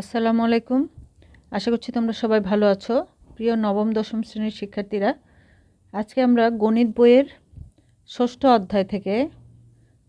আসসালামু আলাইকুম। আশা করছি তোমরা সবাই ভালো আছো। প্রিয় নবম, দশম শ্রেণির শিক্ষার্থীরা, আজকে আমরা গণিত বইয়ের ষষ্ঠ অধ্যায় থেকে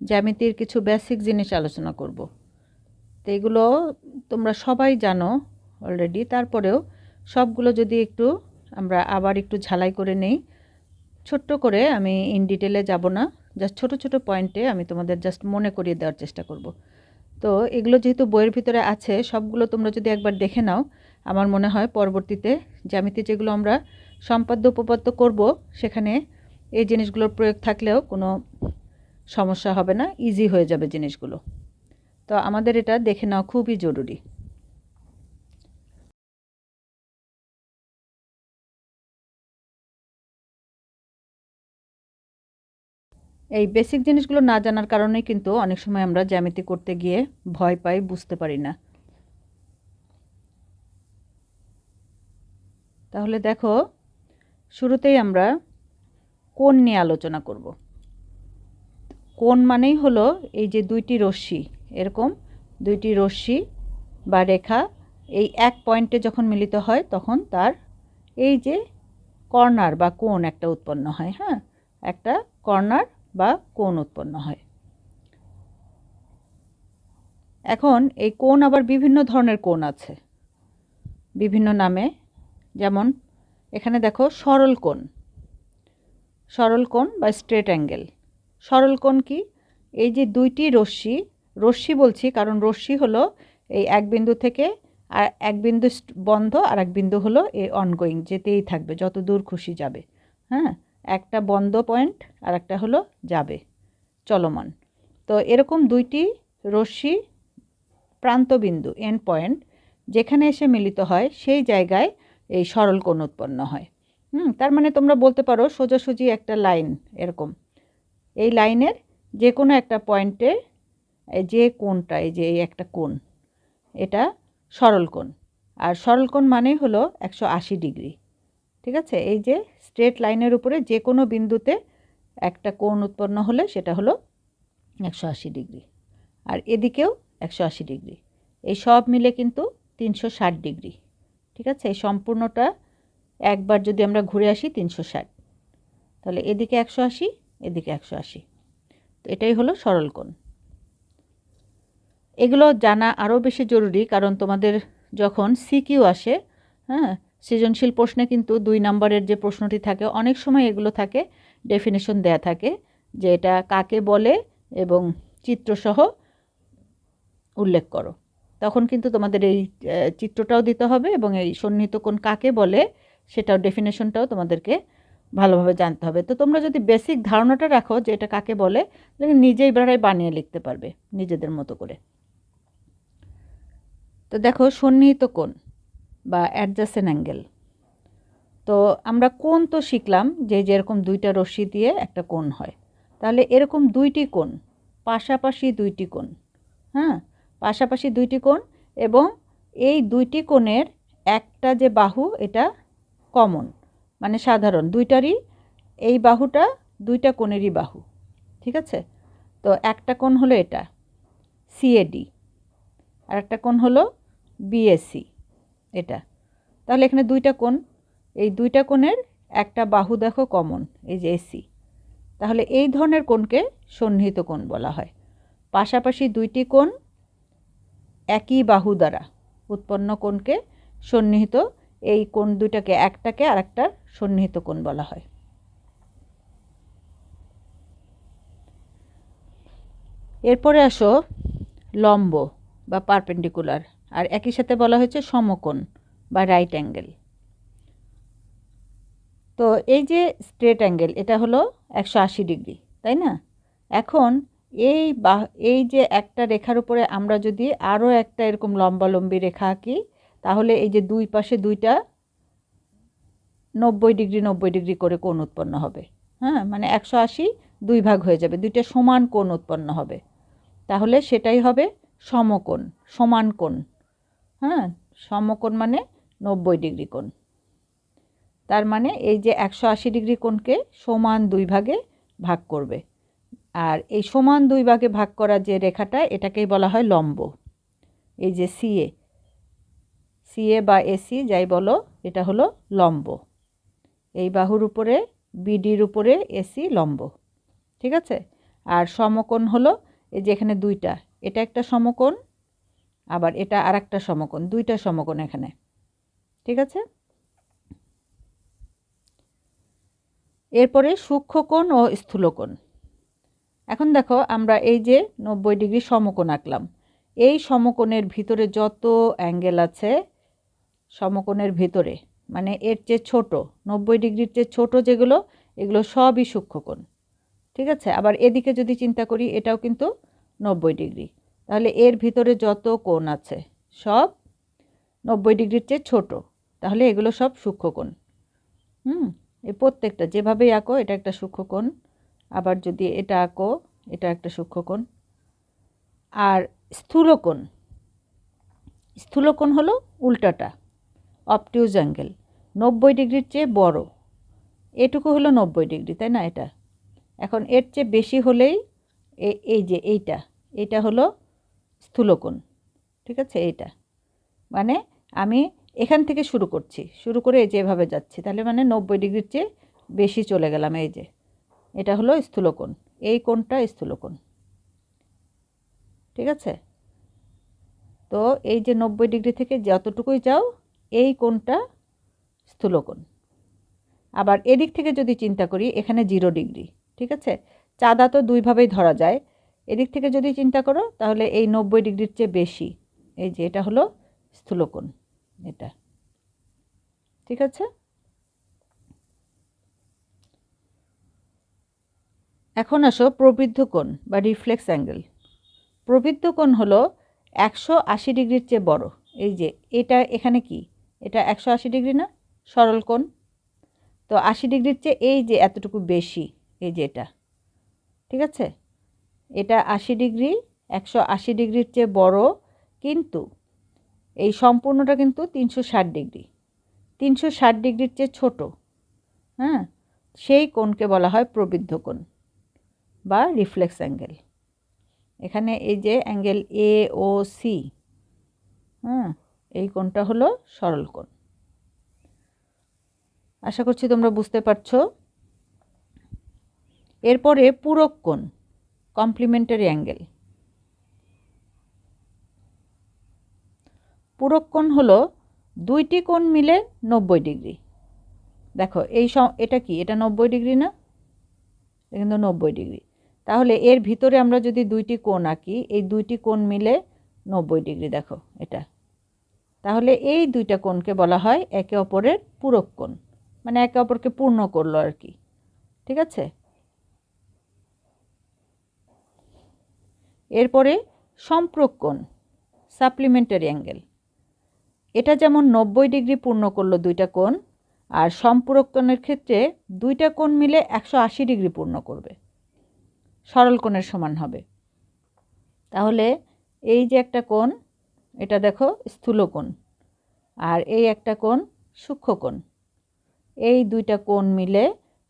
জ্যামিতির কিছু বেসিক জিনিস আলোচনা করব। তো এগুলো তোমরা সবাই জানো অলরেডি তারপরেও সবগুলো যদি একটু আমরা আবার একটু ঝালাই করে নেই, ছোট্ট করে আমি ইন ডিটেলে যাব না। জাস্ট ছোট ছোট পয়েন্টে আমি তোমাদের জাস্ট মনে করিয়ে দেওয়ার চেষ্টা করব। তো এগুলো যেহেতু বইয়ের ভিতরে আছে, সবগুলো তোমরা যদি একবার দেখে নাও, আমার মনে হয় পরবর্তীতে জ্যামিতি যেগুলো আমরা সম্পাদ্য উপপাদ্য করব, সেখানে এই জিনিসগুলোর প্রয়োগ থাকলেও কোনো সমস্যা হবে না ইজি হয়ে যাবে জিনিসগুলো। তো আমাদের এটা দেখে নেওয়া খুবই জরুরি। এই বেসিক জিনিসগুলো না জানার কারণে কিন্তু অনেক সময় আমরা জ্যামিতি করতে গিয়ে ভয় পাই, বুঝতে পারি না। তাহলে দেখো, শুরুতেই আমরা কোন নিয়ে আলোচনা করব। কোন মানেই হলো এই যে দুইটি রশ্মি, এরকম দুইটি রশ্মি বা রেখা, এই এক পয়েন্টে যখন মিলিত হয় তখন তার এই যে কর্নার বা কোণ একটা উৎপন্ন হয় হ্যাঁ? একটা কর্নার বা কোণ উৎপন্ন হয়। এখন এই কোণ আবার বিভিন্ন ধরনের কোণ আছে। বিভিন্ন নামে, যেমন এখানে দেখো সরল কোণ। সরল কোণ বা স্ট্রেট অ্যাঙ্গেল। সরল কোণ কি? এই যে দুইটি রশ্মি রশ্মি বলছি কারণ রশ্মি হলো এই এক বিন্দু থেকে আর এক বিন্দু বন্ধ আর এক বিন্দু হলো এই অনগোয়িং যেতেই থাকবে, যত দূর খুশি যাবে। হ্যাঁ? একটা বন্ধ পয়েন্ট আর একটা হলো যাবে, চলমান। তো এরকম দুইটি রশ্মি প্রান্তবিন্দু এন্ড পয়েন্ট যেখানে এসে মিলিত হয়, সেই জায়গায় এই সরল কোণ উৎপন্ন হয়। হুম, তার মানে তোমরা বলতে পারো সোজাসুজি একটা লাইন এরকম। এই লাইনের যে কোনো একটা পয়েন্টে যে কোণটা, এই যে এই একটা কোণ, এটা সরল কোণ। আর সরল কোণ মানে হলো একশো আশি ডিগ্রি। ঠিক আছে? এই যে স্ট্রেট লাইনের উপরে যে কোনো বিন্দুতে একটা কোণ উৎপন্ন হলে সেটা হলো একশো আশি ডিগ্রি। আর এদিকেও একশো আশি ডিগ্রি। এই সব মিলে কিন্তু তিনশো ষাট ডিগ্রি। ঠিক আছে? এই সম্পূর্ণটা একবার যদি আমরা ঘুরে আসি তিনশো ষাট। তাহলে এদিকে একশো আশি, এদিকে একশো আশি। তো এটাই হলো সরল কোণ। এগুলো জানা আরও বেশি জরুরি কারণ তোমাদের যখন সিকিউ আসে হ্যাঁ সৃজনশীল প্রশ্নে কিন্তু দুই নম্বরের যে প্রশ্নটি থাকে, অনেক সময় এগুলো থাকে ডেফিনেশন দেয়া থাকে, যে এটা কাকে বলে এবং চিত্রসহ উল্লেখ করো। তখন কিন্তু তোমাদের এই চিত্রটাও দিতে হবে এবং এই সন্নিহিত কোন কাকে বলে, সেটাও ডেফিনেশনটাও তোমাদেরকে ভালোভাবে জানতে হবে। তো তোমরা যদি বেসিক ধারণাটা রাখো যে এটা কাকে বলে, তাহলে নিজেই বেড়াই বানিয়ে লিখতে পারবে নিজেদের মতো করে। তো দেখো সন্নিহিত কোণ। বা অ্যাডজাসেন অ্যাঙ্গেল তো আমরা কোণ তো শিখলাম যে যেরকম দুইটা রশ্মি দিয়ে একটা কোণ হয়। তাহলে এরকম দুইটি কোণ, পাশাপাশি দুইটি কোণ হ্যাঁ? পাশাপাশি দুইটি কোণ এবং এই দুইটি কোণের একটা যে বাহু, এটা কমন মানে সাধারণ। দুইটারই, এই বাহুটা দুইটা কোণেরই বাহু, ঠিক আছে? তো একটা কোণ হলো এটা সিএডি আর একটা কোণ হলো বিএসসি এটা। তাহলে এখানে দুইটা কোণ। এই দুইটা কোণের একটা বাহু দেখো কমন, এই যে এসি। তাহলে এই ধরনের কোণকে সন্নিহিত কোণ বলা হয়। পাশাপাশি দুইটি কোণ একই বাহু দ্বারা উৎপন্ন কোণকে সন্নিহিত, এই কোণ দুইটাকে একটাকে আর একটা সন্নিহিত কোণ বলা হয়। এরপরে আসো লম্ব বা পারপেন্ডিকুলার। আর একই সাথে বলা হয়েছে সমকোণ বা রাইট অ্যাঙ্গেল তো এই যে স্ট্রেট অ্যাঙ্গেল এটা হলো একশো আশি ডিগ্রি, তাই না? এখন এই বা, এই যে একটা রেখার উপরে আমরা যদি আরও একটা এরকম লম্বালম্বি রেখা আঁকি, তাহলে এই যে দুই পাশে দুইটা নব্বই ডিগ্রি নব্বই ডিগ্রি করে কোণ উৎপন্ন হবে। হ্যাঁ মানে একশো আশি দুই ভাগ হয়ে যাবে, দুইটা সমান কোণ উৎপন্ন হবে। তাহলে সেটাই হবে সমকোণ, সমান কোণ। হ্যাঁ সমকোণ মানে নব্বই ডিগ্রি কোণ। তার মানে এই যে একশো আশি ডিগ্রি কোণকে সমান দুই ভাগে ভাগ করবে। আর এই সমান দুই ভাগে ভাগ করা যে রেখাটা, এটাকেই বলা হয় লম্ব। এই যে সিএ সিএ বা এসি যাই বলো, এটা হলো লম্ব। এই বাহুর উপরে বিডির উপরে এসি লম্ব। ঠিক আছে? আর সমকোণ হলো এই যে এখানে দুইটা, এটা একটা সমকোণ আবার এটা আর একটা সমকোণ, দুইটা সমকোণ এখানে। ঠিক আছে? এরপরে সূক্ষ্মকোণ ও স্থূলকোণ। এখন দেখো, আমরা এই যে নব্বই ডিগ্রি সমকোণ আঁকলাম। এই সমকোণের ভিতরে যত অ্যাঙ্গেল আছে, সমকোণের ভিতরে মানে এর চেয়ে ছোট, নব্বই ডিগ্রির চেয়ে ছোট যেগুলো, এগুলো সবই সূক্ষ্মকোণ। ঠিক আছে? আবার এদিকে যদি চিন্তা করি, এটাও কিন্তু নব্বই ডিগ্রি। তাহলে এর ভিতরে যত কোণ আছে, সব নব্বই ডিগ্রির চেয়ে ছোট। তাহলে এগুলো সব সূক্ষ্মকোণ হুম? এ প্রত্যেকটা, যেভাবেই আঁকো, এটা একটা সূক্ষ্মকোণ আবার যদি এটা আঁকো, এটা একটা সূক্ষ্মকোণ আর স্থূলকোণ স্থূলকোণ হলো উল্টাটা অপটিউজ অ্যাঙ্গেল নব্বই ডিগ্রির চেয়ে বড়। এটুকু হলো নব্বই ডিগ্রি, তাই না এটা? এখন এর চেয়ে বেশি হলেই এই যে এইটা এইটা হলো স্থূলকোণ। ঠিক আছে? এইটা। মানে আমি এখান থেকে শুরু করছি। শুরু করে এই যে এভাবে যাচ্ছি। তাহলে মানে নব্বই ডিগ্রির চেয়ে বেশি চলে গেলাম এই যে। এটা হলো স্থূলকোণ। এই কোণটা স্থূলকোণ। ঠিক আছে? তো এই যে নব্বই ডিগ্রি থেকে যতটুকুই যাও, এই কোণটা স্থূলকোণ। আবার এদিক থেকে যদি চিন্তা করি, এখানে জিরো ডিগ্রি। ঠিক আছে? চাঁদা তো দুইভাবেই ধরা যায়। এদিক থেকে যদি চিন্তা করো, তাহলে এই নব্বই ডিগ্রির চেয়ে বেশি। এই যে, এটা হলো স্থূলকোণ, এটা। ঠিক আছে? এখন আসো প্রবৃদ্ধ কোণ বা রিফ্লেক্স অ্যাঙ্গেল প্রবৃদ্ধ কোণ হলো একশো আশি ডিগ্রির চেয়ে বড়। এই যে, এটা এখানে কি? এটা একশো আশি ডিগ্রি না? সরল কোণ। তো আশি ডিগ্রির চেয়ে এই যে, এতটুকু বেশি, এই যে এটা। ঠিক আছে? এটা আশি ডিগ্রি, একশো আশি ডিগ্রির চেয়ে বড় কিন্তু এই সম্পূর্ণটা কিন্তু তিনশো ষাট ডিগ্রি। তিনশো ষাট ডিগ্রির চেয়ে ছোট হ্যাঁ? সেই কোণকে বলা হয় প্রবৃদ্ধ কোণ বা রিফ্লেক্স অ্যাঙ্গেল। এখানে এই যে অ্যাঙ্গেল এ ও সি হ্যাঁ? এই কোণটা হলো সরল কোণ। আশা করছি তোমরা বুঝতে পারছ। এরপরে পূরক কোণ। Complementary angle. পূরক কোণ হলো দুইটি কোণ মিলে নব্বই ডিগ্রি। দেখো, এই এটা কি? এটা নব্বই ডিগ্রি না? কিন্তু নব্বই ডিগ্রি। তাহলে এর ভিতরে আমরা যদি দুইটি কোণ আঁকি, এই দুইটি কোণ মিলে নব্বই ডিগ্রি, দেখো, এটা। তাহলে এই দুইটা কোণকে বলা হয় একে অপরের পূরক কোণ। মানে একে অপরকে পূর্ণ করল আর কি। ঠিক আছে? এরপরে সম্পর্ক কোণ সাপ্লিমেন্টারি অ্যাঙ্গেল এটা যেমন নব্বই ডিগ্রি পূর্ণ করল দুইটা কোণ, আর সম্পূরক কোণের ক্ষেত্রে দুইটা কোণ মিলে একশো আশি ডিগ্রি পূর্ণ করবে। সরল কোণের সমান হবে। তাহলে এই যে একটা কোণ, এটা দেখো স্থূল কোণ, আর এই একটা কোণ সূক্ষ্ম কোণ। এই দুইটা কোণ মিলে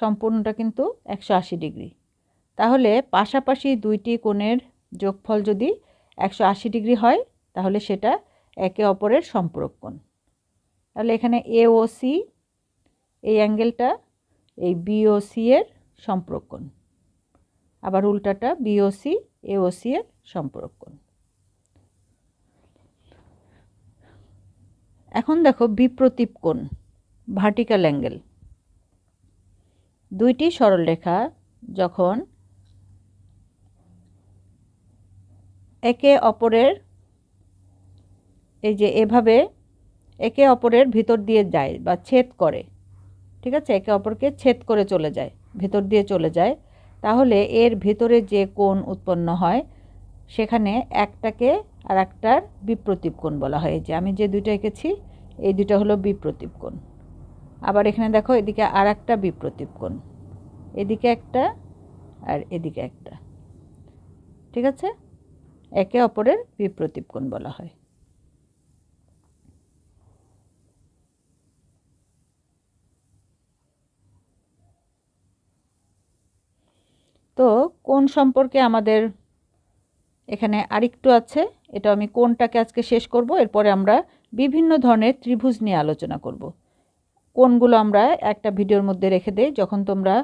সম্পূর্ণটা কিন্তু একশো আশি ডিগ্রি। তাহলে পাশাপাশি দুইটি কোণের যোগফল যদি একশো আশি ডিগ্রি হয়, তাহলে সেটা একে অপরের সম্পূরক কোণ তাহলে এখানে এ ও সি, এই অ্যাঙ্গেলটা, এই বিওসি এর সম্পর্ক কোণ আবার উল্টাটা বিওসি এওসি এর সম্পর্ক কোণ এখন দেখো বিপ্রতীপ কোণ ভার্টিক্যাল অ্যাঙ্গেল দুইটি সরলরেখা যখন একে অপরের, এই যে এভাবে একে অপরের ভিতর দিয়ে যায় বা ছেদ করে, ঠিক আছে? একে অপরকে ছেদ করে চলে যায়, ভেতর দিয়ে চলে যায়। তাহলে এর ভেতরে যে কোণ উৎপন্ন হয়, সেখানে একটাকে আর একটার বিপ্রতীপ কোণ বলা হয়। যে আমি যে দুইটা এঁকেছি, এই দুইটা হলো বিপ্রতীপ কোণ। আবার এখানে দেখো, এদিকে আর একটা বিপ্রতীপ কোণ। এদিকে একটা আর এদিকে একটা। ঠিক আছে? একে অপরের বিপ্রতীপ কোণ বলা হয়। তো কোন সম্পর্কে আমাদের এখানে আরেকটু আছে, এটা আমি কোনটাকে আজকে শেষ করব, এরপরে আমরা বিভিন্ন ধরনের ত্রিভুজ নিয়ে আলোচনা করব। কোনগুলো আমরা একটা ভিডিওর মধ্যে রেখে দেই, যখন তোমরা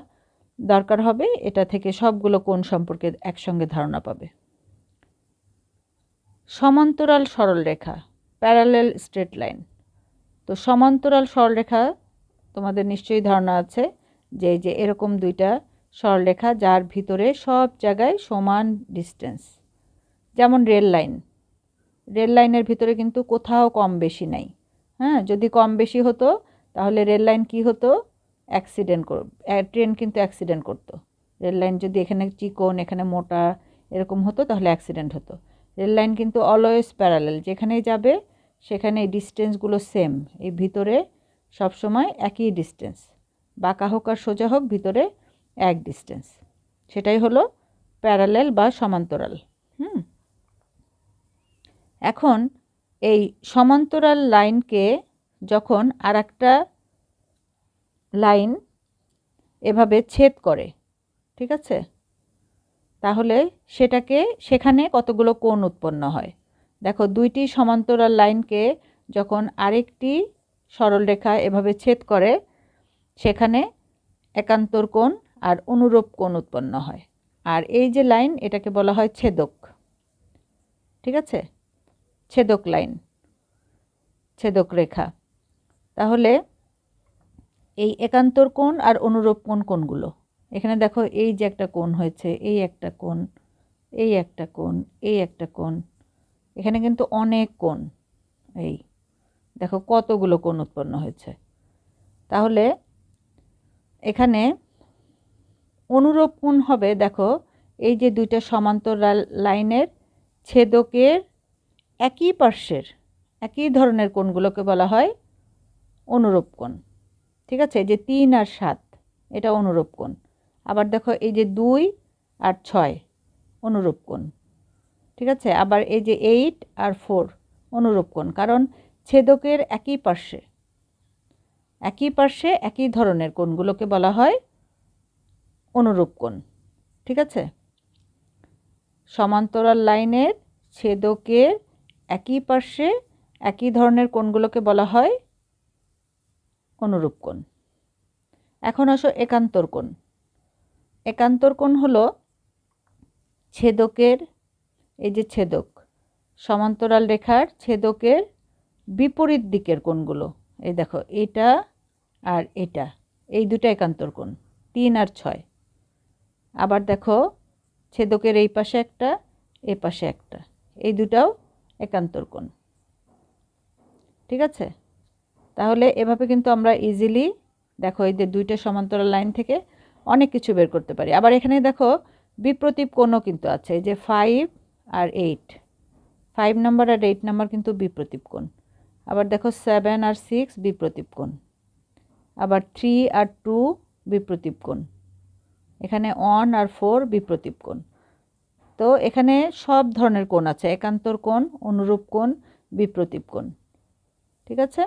দরকার হবে, এটা থেকে সবগুলো কোন সম্পর্কে একসঙ্গে ধারণা পাবে। সমান্তরাল সরলরেখা প্যারালেল স্ট্রেট লাইন তো সমান্তরাল সরলরেখা, তোমাদের নিশ্চয়ই ধারণা আছে যে যে এরকম দুইটা সরলরেখা যার ভিতরে সব জায়গায় সমান ডিস্টেন্স যেমন রেল লাইন রেল লাইনের ভিতরে কিন্তু কোথাও কম বেশি নাই। হ্যাঁ যদি কম বেশি হতো, তাহলে রেল লাইন কী হতো? অ্যাক্সিডেন্ট কর ট্রেন কিন্তু অ্যাক্সিডেন্ট করতো। রেল লাইন যদি এখানে চিকন, এখানে মোটা এরকম হতো, তাহলে অ্যাক্সিডেন্ট হতো। রেল লাইন কিন্তু অলওয়েজ প্যারালেল, যেখানেই যাবে সেখানে এই ডিস্টেন্সগুলো সেম এই ভিতরে সবসময় একই ডিস্টেন্স বাঁকা হোক আর সোজা হোক, ভিতরে এক ডিস্টেন্স সেটাই হলো প্যারালেল বা সমান্তরাল। হুম? এখন এই সমান্তরাল লাইনকে যখন আর একটা লাইন এভাবে ছেদ করে, ঠিক আছে? তাহলে সেটাকে সেখানে কতগুলো কোণ উৎপন্ন হয়? দেখো, দুইটি সমান্তরাল লাইনকে যখন আরেকটি সরলরেখা এভাবে ছেদ করে, সেখানে একান্তর কোণ আর অনুরূপ কোণ উৎপন্ন হয়। আর এই যে লাইন, এটাকে বলা হয় ছেদক। ঠিক আছে? ছেদক লাইন, ছেদক রেখা। তাহলে এই একান্তর কোণ আর অনুরূপ কোণ কোনগুলো এখানে দেখো এই যে একটা কোণ হয়েছে, এই একটা কোণ, এই একটা কোণ, এই একটা কোণ। এখানে কিন্তু অনেক কোণ। এই দেখো কতগুলো কোণ উৎপন্ন হয়েছে। তাহলে এখানে অনুরূপ কোণ হবে, দেখো এই যে দুইটা সমান্তরাল লাইনের ছেদকের একই পার্শ্বের, একই ধরনের কোণগুলোকে বলা হয় অনুরূপ কোণ। ঠিক আছে? যে তিন আর সাত, এটা অনুরূপ কোণ। আবার দেখো এই যে দুই আর ছয়, অনুরূপ কোণ। ঠিক আছে? আবার এই যে এইট আর ফোর অনুরূপ কোণ। কারণ ছেদকের একই পার্শ্বে একই পার্শ্বে একই ধরনের কোণগুলোকে বলা হয় অনুরূপ কোণ। ঠিক আছে? সমান্তরাল লাইনের ছেদকের একই পার্শ্বে একই ধরনের কোণগুলোকে বলা হয় অনুরূপ কোণ। এখন আসো একান্তর কোণ। একান্তর কোণ হলো ছেদকের, এই যে ছেদক, সমান্তরাল রেখার ছেদকের বিপরীত দিকের কোণগুলো। এই দেখো, এটা আর এটা, এই দুটো একান্তর কোণ, তিন আর ছয়। আবার দেখো, ছেদকের এই পাশে একটা, এ পাশে একটা, এই দুটাও একান্তর কোণ। ঠিক আছে? তাহলে এভাবে কিন্তু আমরা ইজিলি দেখো এই যে দুইটা সমান্তরাল লাইন থেকে অনেক কিছু বের করতে পারি। আবার এখানে দেখো, বিপ্রতীপ কোণও কিন্তু আছে যে ফাইভ আর এইট ফাইভ নাম্বার আর এইট নাম্বার কিন্তু বিপ্রতীপ কোণ। আবার দেখো সেভেন আর সিক্স বিপ্রতীপ কোণ। আবার থ্রি আর টু বিপ্রতীপ কোণ। এখানে ওয়ান আর ফোর বিপ্রতীপ কোণ। তো এখানে সব ধরনের কোণ আছে, একান্তর কোণ, অনুরূপ কোণ, বিপ্রতীপ কোণ। ঠিক আছে?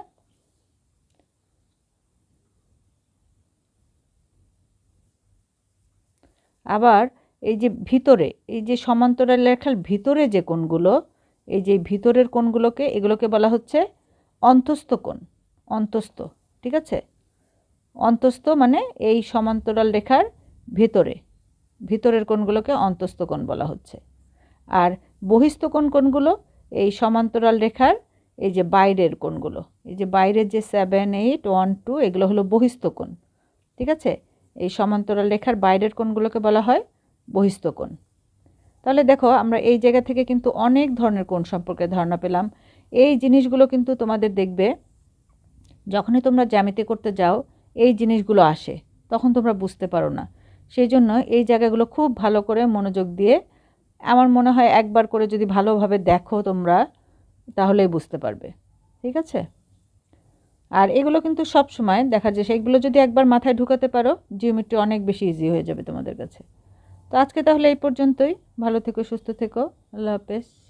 আবার এই যে ভিতরে, এই যে সমান্তরাল রেখার ভিতরে যে কোণগুলো, এই যে ভিতরের কোণগুলোকে, এগুলোকে বলা হচ্ছে অন্তস্থ কোণ, অন্তস্থ, ঠিক আছে? অন্তস্থ মানে এই সমান্তরাল রেখার ভিতরে, ভিতরের কোণগুলোকে অন্তস্থ কোণ বলা হচ্ছে। আর বহিস্থ কোণ কোণগুলো, এই সমান্তরাল রেখার এই যে বাইরের কোণগুলো, এই যে বাইরের যে সেভেন এইট ওয়ান টু এগুলো হলো বহিস্থ কোণ, ঠিক আছে? এই সমান্তরাল রেখার বাইরের কোণগুলোকে বলা হয় বহিস্থ কোণ। তাহলে দেখো, আমরা এই জায়গা থেকে কিন্তু অনেক ধরনের কোণ সম্পর্কে ধারণা পেলাম। এই জিনিসগুলো কিন্তু তোমাদের দেখবে, যখনই তোমরা জ্যামিতি করতে যাও, এই জিনিসগুলো আসে, তখন তোমরা বুঝতে পারো না। সেই জন্য এই জায়গাগুলো খুব ভালো করে মনোযোগ দিয়ে, আমার মনে হয় একবার করে যদি ভালোভাবে দেখো তোমরা, তাহলেই বুঝতে পারবে। ঠিক আছে? আর এগুলো কিন্তু সব সময় দেখা যায়, সেগুলো যদি একবার মাথায় ঢুকাতে পারো জিওমেট্রি অনেক বেশি ইজি হয়ে যাবে তোমাদের কাছে। তো আজকে তাহলে এই পর্যন্তই। ভালো থেকো, সুস্থ থেকো। আল্লাহ হাফেজ।